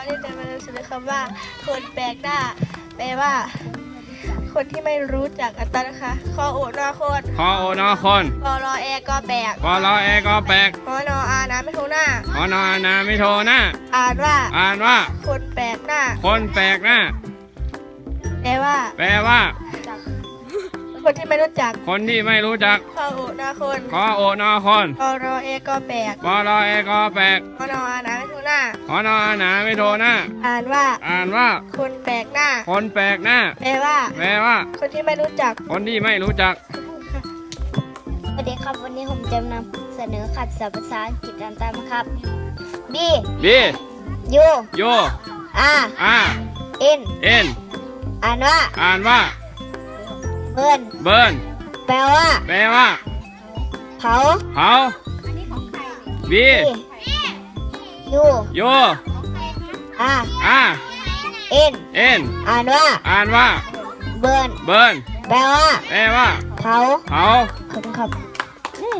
เขาที่จะมานำเสนอคำว่า คนแปลกหน้า แปลว่า คนที่ไม่รู้จักอัตรานะคะคอโอนอโคนคอโอนอคนกอรอแอก็แปลกปอลอเอก็แปลกหอนออาน้ำไม่ทูหน้าหอนอนาไม่โทรหน้า อ่านว่า อ่านว่า คนแปลกหน้า คนแปลกหน้า แปลว่า แปลว่า คนที่ไม่รู้จัก คนที่ไม่รู้จักคอโอนอคนคอโอนอคนกอรอแอก็แปลกปอลอเอก็แปลกหอนออาน้ำไม่ทูห น้าหอนอนาไม่โทรหน้า อ่านว่าอ่านว่า คนแปลกหน้า คนแปลกหน้า แปลว่า แปลว่า คนที่ไม่รู้จัก คนที่ไม่รู้จัก สวัสดีครับวันนี้ผมจะนำเสนอขัดศัพท์ภาษาอังกฤษตามตามครับ B บี U โย R อา N เอ็นอ่านว่า อ่านว่า เบิร์นเบิร์นแปลว่า แปลว่า เผาเผาบี B U โย R อา N เอ็นอ่านว่า อ่านว่า เบิร์นเบิร์นแปลว่าแปลว่าเผาเผาขอบคุณครับโอ้